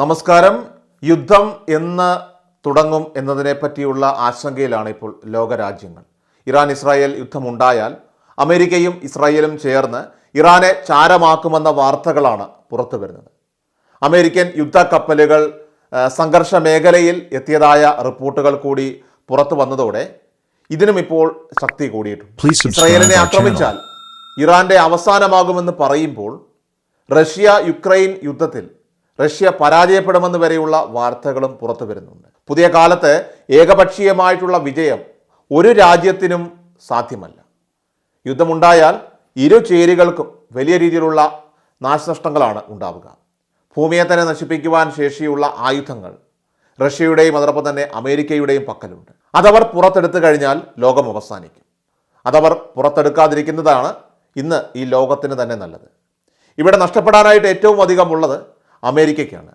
നമസ്കാരം. യുദ്ധം എന്ന് തുടങ്ങും എന്നതിനെ പറ്റിയുള്ള ആശങ്കയിലാണ് ഇപ്പോൾ ലോകരാജ്യങ്ങൾ. ഇറാൻ ഇസ്രായേൽ യുദ്ധമുണ്ടായാൽ അമേരിക്കയും ഇസ്രായേലും ചേർന്ന് ഇറാനെ ചാരമാക്കുമെന്ന വാർത്തകളാണ് പുറത്തു വരുന്നത്. അമേരിക്കൻ യുദ്ധക്കപ്പലുകൾ കപ്പലുകൾ സംഘർഷ മേഖലയിൽ എത്തിയതായ റിപ്പോർട്ടുകൾ കൂടി പുറത്തു വന്നതോടെ ഇതിനും ഇപ്പോൾ ശക്തി കൂടിയിട്ടുണ്ട്. ഇസ്രായേലിനെ ആക്രമിച്ചാൽ ഇറാന്റെ അവസാനമാകുമെന്ന് പറയുമ്പോൾ റഷ്യ യുക്രൈൻ യുദ്ധത്തിൽ റഷ്യ പരാജയപ്പെടുമെന്ന് വരെയുള്ള വാർത്തകളും പുറത്തു വരുന്നുണ്ട്. പുതിയ കാലത്ത് ഏകപക്ഷീയമായിട്ടുള്ള വിജയം ഒരു രാജ്യത്തിനും സാധ്യമല്ല. യുദ്ധമുണ്ടായാൽ ഇരു ചേരികൾക്കും വലിയ രീതിയിലുള്ള നാശനഷ്ടങ്ങളാണ് ഉണ്ടാവുക. ഭൂമിയെ തന്നെ നശിപ്പിക്കുവാൻ ശേഷിയുള്ള ആയുധങ്ങൾ റഷ്യയുടെയും അതോടൊപ്പം തന്നെ അമേരിക്കയുടെയും പക്കലുണ്ട്. അതവർ പുറത്തെടുത്തു കഴിഞ്ഞാൽ ലോകം അവസാനിക്കും. അതവർ പുറത്തെടുക്കാതിരിക്കുന്നതാണ് ഇന്ന് ഈ ലോകത്തിന് തന്നെ നല്ലത്. ഇവിടെ നഷ്ടപ്പെടാനായിട്ട് ഏറ്റവും അധികം ഉള്ളത് അമേരിക്കയ്ക്കാണ്.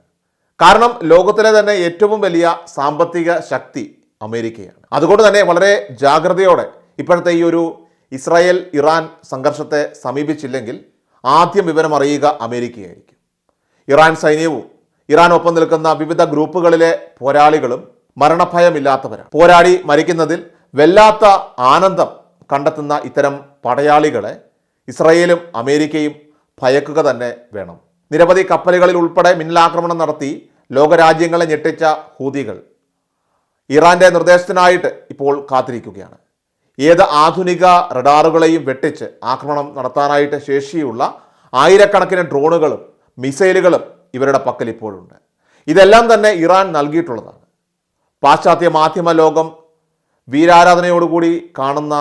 കാരണം ലോകത്തിലെ തന്നെ ഏറ്റവും വലിയ സാമ്പത്തിക ശക്തി അമേരിക്കയാണ്. അതുകൊണ്ട് തന്നെ വളരെ ജാഗ്രതയോടെ ഇപ്പോഴത്തെ ഈ ഒരു ഇസ്രായേൽ ഇറാൻ സംഘർഷത്തെ സമീപിച്ചില്ലെങ്കിൽ ആദ്യം വിവരം അറിയുക അമേരിക്കയായിരിക്കും. ഇറാൻ സൈന്യവും ഇറാനൊപ്പം നിൽക്കുന്ന വിവിധ ഗ്രൂപ്പുകളിലെ പോരാളികളും മരണഭയമില്ലാത്തവരാണ്. പോരാടി മരിക്കുന്നതിൽ വല്ലാത്ത ആനന്ദം കണ്ടെത്തുന്ന ഇത്തരം പടയാളികളെ ഇസ്രയേലും അമേരിക്കയും ഭയക്കുക തന്നെ വേണം. നിരവധി കപ്പലുകളിൽ ഉൾപ്പെടെ മിന്നലാക്രമണം നടത്തി ലോകരാജ്യങ്ങളെ ഞെട്ടിച്ച ഹൂതികൾ. ഇറാന്റെ നിർദ്ദേശത്തിനായിട്ട് ഇപ്പോൾ കാത്തിരിക്കുകയാണ്. ഏത് ആധുനിക റഡാറുകളെയും വെട്ടിച്ച് ആക്രമണം നടത്താനായിട്ട് ശേഷിയുള്ള ആയിരക്കണക്കിന് ഡ്രോണുകളും മിസൈലുകളും ഇവരുടെ പക്കൽ ഇപ്പോഴുണ്ട്. ഇതെല്ലാം തന്നെ ഇറാൻ നൽകിയിട്ടുള്ളതാണ്. പാശ്ചാത്യ മാധ്യമ ലോകം വീരാരാധനയോടുകൂടി കാണുന്ന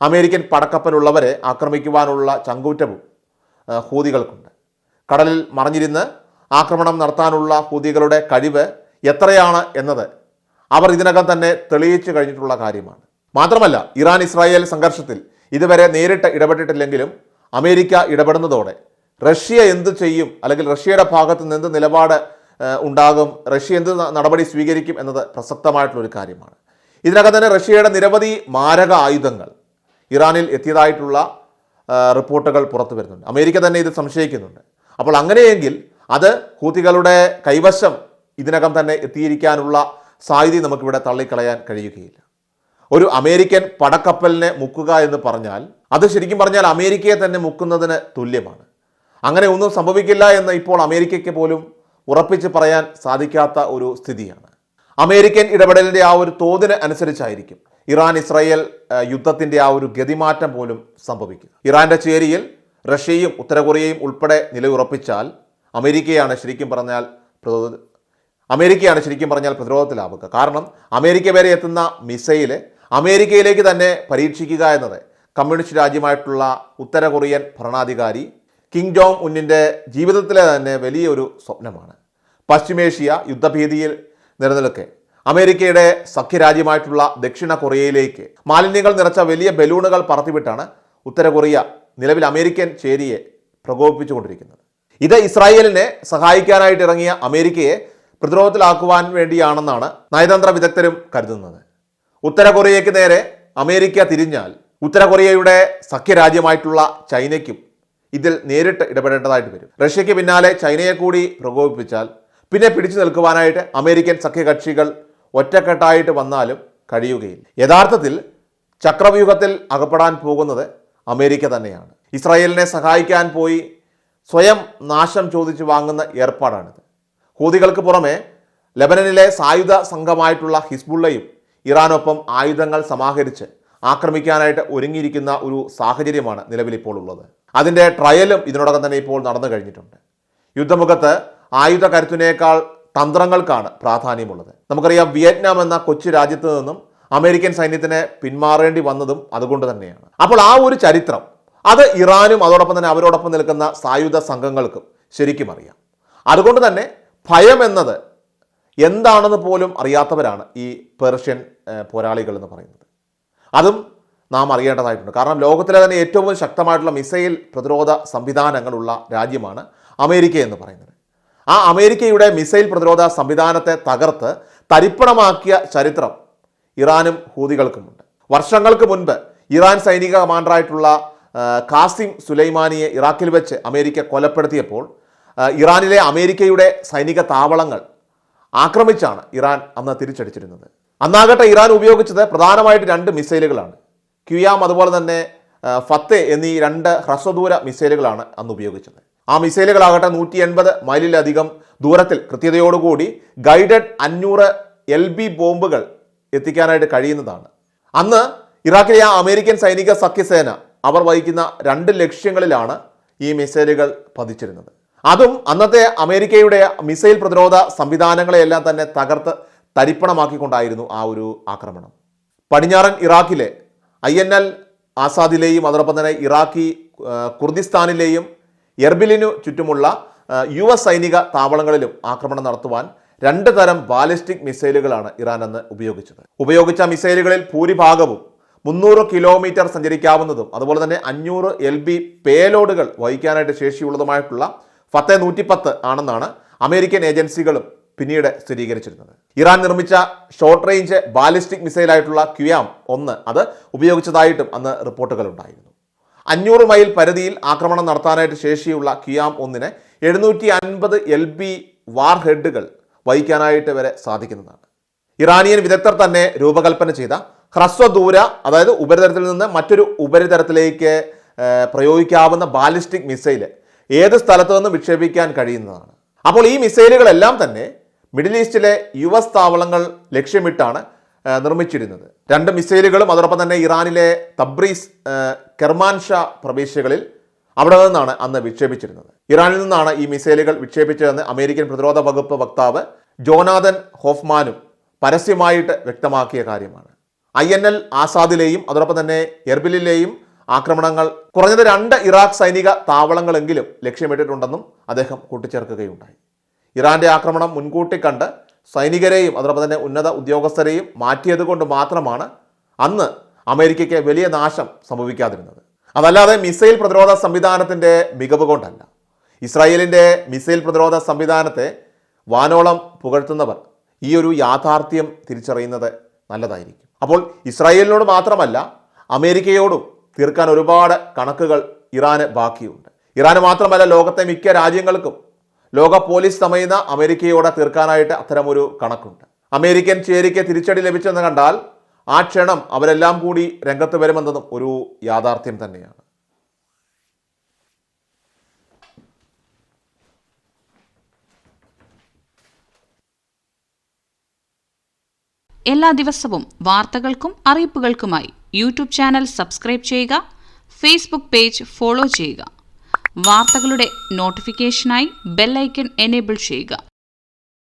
അമേരിക്കൻ പടക്കപ്പലുള്ളവരെ ആക്രമിക്കുവാനുള്ള ചങ്കൂറ്റവും ഹൂതികൾക്കുണ്ട്. കടലിൽ മറിഞ്ഞിരുന്ന് ആക്രമണം നടത്താനുള്ള ഹൂതികളുടെ കഴിവ് എത്രയാണ് എന്നത് അവർ ഇതിനകം തന്നെ തെളിയിച്ചു കഴിഞ്ഞിട്ടുള്ള കാര്യമാണ്. മാത്രമല്ല ഇറാൻ ഇസ്രായേൽ സംഘർഷത്തിൽ ഇതുവരെ നേരിട്ട് ഇടപെട്ടിട്ടില്ലെങ്കിലും അമേരിക്ക ഇടപെടുന്നതോടെ റഷ്യ എന്ത് ചെയ്യും? അല്ലെങ്കിൽ റഷ്യയുടെ ഭാഗത്ത് നിന്ന് എന്ത് നിലപാട് ഉണ്ടാകും? റഷ്യ എന്ത് നടപടി സ്വീകരിക്കും എന്നത് പ്രസക്തമായിട്ടുള്ളൊരു കാര്യമാണ്. ഇതിനകം തന്നെ റഷ്യയുടെ നിരവധി മാരക ആയുധങ്ങൾ ഇറാനിൽ എത്തിയതായിട്ടുള്ള റിപ്പോർട്ടുകൾ പുറത്തു വരുന്നുണ്ട്. അമേരിക്ക തന്നെ ഇത് സംശയിക്കുന്നുണ്ട്. അപ്പോൾ അങ്ങനെയെങ്കിൽ അത് ഹൂത്തികളുടെ കൈവശം ഇതിനകം തന്നെ എത്തിയിരിക്കാനുള്ള സാധ്യത നമുക്കിവിടെ തള്ളിക്കളയാൻ കഴിയുകയില്ല. ഒരു അമേരിക്കൻ പടക്കപ്പലിനെ മുക്കുക എന്ന് പറഞ്ഞാൽ അത് ശരിക്കും പറഞ്ഞാൽ അമേരിക്കയെ തന്നെ മുക്കുന്നതിന് തുല്യമാണ്. അങ്ങനെ ഒന്നും സംഭവിക്കില്ല എന്ന് ഇപ്പോൾ അമേരിക്കയ്ക്ക് പോലും ഉറപ്പിച്ച് പറയാൻ സാധിക്കാത്ത ഒരു സ്ഥിതിയാണ്. അമേരിക്കൻ ഇടപെടലിന്റെ ആ ഒരു തോതിന് അനുസരിച്ചായിരിക്കും ഇറാൻ ഇസ്രായേൽ യുദ്ധത്തിന്റെ ആ ഒരു ഗതിമാറ്റം പോലും സംഭവിക്കുക. ഇറാന്റെ ചേരിയിൽ റഷ്യയും ഉത്തരകൊറിയയും ഉൾപ്പെടെ നിലയുറപ്പിച്ചാൽ അമേരിക്കയാണ് ശരിക്കും പറഞ്ഞാൽ പ്രതിരോധ അമേരിക്കയാണ് ശരിക്കും പറഞ്ഞാൽ പ്രതിരോധത്തിലാവുക. കാരണം അമേരിക്ക വരെ എത്തുന്ന മിസൈൽ അമേരിക്കയിലേക്ക് തന്നെ പരീക്ഷിക്കുക എന്നത് കമ്മ്യൂണിസ്റ്റ് രാജ്യമായിട്ടുള്ള ഉത്തര കൊറിയൻ ഭരണാധികാരി കിങ് ജോങ് ഉന്നിന്റെ ജീവിതത്തിലെ തന്നെ വലിയൊരു സ്വപ്നമാണ്. പശ്ചിമേഷ്യ യുദ്ധഭീതിയിൽ നിലനിൽക്കെ. അമേരിക്കയുടെ സഖ്യരാജ്യമായിട്ടുള്ള ദക്ഷിണ കൊറിയയിലേക്ക് മാലിന്യങ്ങൾ നിറച്ച വലിയ ബലൂണുകൾ പറത്തിവിട്ടാണ് ഉത്തര കൊറിയ നിലവിൽ അമേരിക്കൻ ചേരിയെ പ്രകോപിപ്പിച്ചുകൊണ്ടിരിക്കുന്നത്. ഇത് ഇസ്രായേലിനെ സഹായിക്കാനായിട്ട് ഇറങ്ങിയ അമേരിക്കയെ പ്രതിരോധത്തിലാക്കുവാൻ വേണ്ടിയാണെന്നാണ് നയതന്ത്ര വിദഗ്ധരും കരുതുന്നത്. ഉത്തര കൊറിയയ്ക്ക് നേരെ അമേരിക്ക തിരിഞ്ഞാൽ ഉത്തര കൊറിയയുടെ സഖ്യരാജ്യമായിട്ടുള്ള ചൈനയ്ക്കും ഇതിൽ നേരിട്ട് ഇടപെടേണ്ടതായിട്ട് വരും. റഷ്യയ്ക്ക് പിന്നാലെ ചൈനയെ കൂടി പ്രകോപിപ്പിച്ചാൽ പിന്നെ പിടിച്ചു നിൽക്കുവാനായിട്ട് അമേരിക്കൻ സഖ്യകക്ഷികൾ ഒറ്റക്കെട്ടായിട്ട് വന്നാലും കഴിയുകയില്ല. യഥാർത്ഥത്തിൽ ചക്രവ്യൂഹത്തിൽ അകപ്പെടാൻ പോകുന്നത് അമേരിക്ക തന്നെയാണ്. ഇസ്രായേലിനെ സഹായിക്കാൻ പോയി സ്വയം നാശം ചോദിച്ചു വാങ്ങുന്ന ഏർപ്പാടാണിത്. ഹൂതികൾക്ക് പുറമെ ലബനനിലെ സായുധ സംഘമായിട്ടുള്ള ഹിസ്ബുള്ളയും ഇറാനൊപ്പം ആയുധങ്ങൾ സമാഹരിച്ച് ആക്രമിക്കാനായിട്ട് ഒരുങ്ങിയിരിക്കുന്ന ഒരു സാഹചര്യമാണ് നിലവിലിപ്പോൾ ഉള്ളത്. അതിന്റെ ട്രയലും ഇതിനോടകം തന്നെ ഇപ്പോൾ നടന്നു കഴിഞ്ഞിട്ടുണ്ട്. യുദ്ധമുഖത്ത് ആയുധ കരുത്തിനേക്കാൾ തന്ത്രങ്ങൾക്കാണ് പ്രാധാന്യമുള്ളത്. നമുക്കറിയാം വിയറ്റ്നാം എന്ന കൊച്ചു രാജ്യത്ത് നിന്നും അമേരിക്കൻ സൈന്യത്തിന് പിന്മാറേണ്ടി വന്നതും അതുകൊണ്ട് തന്നെയാണ്. അപ്പോൾ ആ ഒരു ചരിത്രം അത് ഇറാനും അതോടൊപ്പം തന്നെ അവരോടൊപ്പം നിൽക്കുന്ന സായുധ സംഘങ്ങൾക്കും ശരിക്കും അറിയാം. അതുകൊണ്ട് തന്നെ ഭയം എന്നത് എന്താണെന്ന് പോലും അറിയാത്തവരാണ് ഈ പേർഷ്യൻ പോരാളികൾ എന്ന് പറയുന്നത്. അതും നാം അറിയേണ്ടതായിട്ടുണ്ട്. കാരണം ലോകത്തിലെ തന്നെ ഏറ്റവും ശക്തമായിട്ടുള്ള മിസൈൽ പ്രതിരോധ സംവിധാനങ്ങളുള്ള രാജ്യമാണ് അമേരിക്ക എന്ന് പറയുന്നത്. ആ അമേരിക്കയുടെ മിസൈൽ പ്രതിരോധ സംവിധാനത്തെ തകർത്ത് തരിപ്പണമാക്കിയ ചരിത്രം ഇറാനും ഹൂതികൾക്കുമുണ്ട്. വർഷങ്ങൾക്ക് മുൻപ് ഇറാൻ സൈനിക കമാൻഡറായിട്ടുള്ള കാസിം സുലൈമാനിയെ ഇറാഖിൽ വെച്ച് അമേരിക്ക കൊലപ്പെടുത്തിയപ്പോൾ ഇറാനിലെ അമേരിക്കയുടെ സൈനിക താവളങ്ങൾ ആക്രമിച്ചാണ് ഇറാൻ അന്ന് തിരിച്ചടിച്ചിരുന്നത്. അന്നാകട്ടെ ഇറാൻ ഉപയോഗിച്ചത് പ്രധാനമായിട്ട് രണ്ട് മിസൈലുകളാണ്. ക്യുയാം അതുപോലെ തന്നെ ഫത്തെ എന്നീ രണ്ട് ഹ്രസ്വദൂര മിസൈലുകളാണ് അന്ന് ഉപയോഗിച്ചത്. ആ മിസൈലുകളാകട്ടെ നൂറ്റി എൺപത് മൈലിലധികം ദൂരത്തിൽ കൃത്യതയോടുകൂടി ഗൈഡഡ് അഞ്ഞൂറ് എൽ ബി ബോംബുകൾ എത്തിക്കാനായിട്ട് കഴിയുന്നതാണ്. അന്ന് ഇറാഖിലെ ആ അമേരിക്കൻ സൈനിക സഖ്യസേന അവർ വഹിക്കുന്ന രണ്ട് ലക്ഷ്യങ്ങളിലാണ് ഈ മിസൈലുകൾ പതിച്ചിരുന്നത്. അതും അന്നത്തെ അമേരിക്കയുടെ മിസൈൽ പ്രതിരോധ സംവിധാനങ്ങളെയെല്ലാം തന്നെ തകർത്ത് തരിപ്പണമാക്കിക്കൊണ്ടായിരുന്നു ആ ഒരു ആക്രമണം. പടിഞ്ഞാറൻ ഇറാഖിലെ ഐ എൻ എൽ ആസാദിലെയും അതോടൊപ്പം തന്നെ ഇറാഖി കുർദിസ്ഥാനിലെയും എർബിലിനു ചുറ്റുമുള്ള യു എസ് സൈനിക താവളങ്ങളിലും ആക്രമണം നടത്തുവാൻ രണ്ട് തരം ബാലിസ്റ്റിക് മിസൈലുകളാണ് ഇറാൻ അന്ന് ഉപയോഗിച്ചത്. ഉപയോഗിച്ച മിസൈലുകളിൽ ഭൂരിഭാഗവും മുന്നൂറ് കിലോമീറ്റർ സഞ്ചരിക്കാവുന്നതും അതുപോലെ തന്നെ അഞ്ഞൂറ് എൽ ബി പേലോഡുകൾ വഹിക്കാനായിട്ട് ശേഷിയുള്ളതുമായിട്ടുള്ള ഫത്തെ നൂറ്റിപ്പത്ത് ആണെന്നാണ് അമേരിക്കൻ ഏജൻസികളും പിന്നീട് സ്ഥിരീകരിച്ചിരുന്നത്. ഇറാൻ നിർമ്മിച്ച ഷോർട്ട് റേഞ്ച് ബാലിസ്റ്റിക് മിസൈലായിട്ടുള്ള ക്യുയാം ഒന്ന് അത് ഉപയോഗിച്ചതായിട്ടും അന്ന് റിപ്പോർട്ടുകൾ ഉണ്ടായിരുന്നു. അഞ്ഞൂറ് മൈൽ പരിധിയിൽ ആക്രമണം നടത്താനായിട്ട് ശേഷിയുള്ള ക്യുയാം ഒന്നിന് എഴുന്നൂറ്റി അൻപത് എൽ ബി വാർ ഹെഡുകൾ വഹിക്കാനായിട്ട് വരെ സാധിക്കുന്നതാണ്. ഇറാനിയൻ വിദഗ്ധർ തന്നെ രൂപകൽപ്പന ചെയ്ത ഹ്രസ്വദൂര അതായത് ഉപരിതലത്തിൽ നിന്ന് മറ്റൊരു ഉപരിതലത്തിലേക്ക് പ്രയോഗിക്കാവുന്ന ബാലിസ്റ്റിക് മിസൈൽ ഏത് സ്ഥലത്തു നിന്ന് വിക്ഷേപിക്കാൻ കഴിയുന്നതാണ്. അപ്പോൾ ഈ മിസൈലുകളെല്ലാം തന്നെ മിഡിൽ ഈസ്റ്റിലെ യു എസ് താവളങ്ങൾ ലക്ഷ്യമിട്ടാണ് നിർമ്മിച്ചിരുന്നത്. രണ്ട് മിസൈലുകളും അതോടൊപ്പം തന്നെ ഇറാനിലെ തബ്രീസ് കെർമാൻഷാ പ്രവിശ്യകളിൽ അവിടെ നിന്നാണ് അന്ന് വിക്ഷേപിച്ചിരുന്നത്. ഇറാനിൽ നിന്നാണ് ഈ മിസൈലുകൾ വിക്ഷേപിച്ചതെന്ന് അമേരിക്കൻ പ്രതിരോധ വകുപ്പ് വക്താവ് ജോനാഥൻ ഹോഫ്മാനും പരസ്യമായിട്ട് വ്യക്തമാക്കിയ കാര്യമാണ്. ഐ എൻ എൽ ആസാദിലെയും അതോടൊപ്പം തന്നെ എർബിലിലെയും ആക്രമണങ്ങൾ കുറഞ്ഞത് രണ്ട് ഇറാഖ് സൈനിക താവളങ്ങളെങ്കിലും ലക്ഷ്യമിട്ടിട്ടുണ്ടെന്നും അദ്ദേഹം കൂട്ടിച്ചേർക്കുകയുണ്ടായി. ഇറാന്റെ ആക്രമണം മുൻകൂട്ടി കണ്ട് സൈനികരെയും അതോടൊപ്പം തന്നെ ഉന്നത ഉദ്യോഗസ്ഥരെയും മാറ്റിയതുകൊണ്ട് മാത്രമാണ് അന്ന് അമേരിക്കയ്ക്ക് വലിയ നാശം സംഭവിക്കാതിരുന്നത്. അതല്ലാതെ മിസൈൽ പ്രതിരോധ സംവിധാനത്തിന്റെ മികവ് കൊണ്ടല്ല. ഇസ്രായേലിന്റെ മിസൈൽ പ്രതിരോധ സംവിധാനത്തെ വാനോളം പുകഴ്ത്തുന്നവർ ഈ ഒരു യാഥാർത്ഥ്യം തിരിച്ചറിയുന്നത് നല്ലതായിരിക്കും. അപ്പോൾ ഇസ്രായേലിനോട് മാത്രമല്ല അമേരിക്കയോടും തീർക്കാൻ ഒരുപാട് കണക്കുകൾ ഇറാന് ബാക്കിയുണ്ട്. ഇറാന് മാത്രമല്ല ലോകത്തെ മിക്ക രാജ്യങ്ങൾക്കും ലോക പോലീസ് തമയുന്ന അമേരിക്കയോടെ തീർക്കാനായിട്ട് അത്തരമൊരു കണക്കുണ്ട്. അമേരിക്കൻ ചേരിക്ക് തിരിച്ചടി ലഭിച്ചെന്ന് കണ്ടാൽ ആ ക്ഷണം അവരെല്ലാം കൂടി രംഗത്ത് വരുമെന്നതും ഒരു യാഥാർത്ഥ്യം തന്നെയാണ്. എല്ലാ ദിവസവും വാർത്തകൾക്കും അറിയിപ്പുകൾക്കുമായി യൂട്യൂബ് ചാനൽ സബ്സ്ക്രൈബ് ചെയ്യുക ഫേസ്ബുക്ക് പേജ് ഫോളോ ചെയ്യുക. വാർത്തകളുടെ നോട്ടിഫിക്കേഷനായി ബെല്ലൈക്കൺ എനേബിൾ ചെയ്യുക.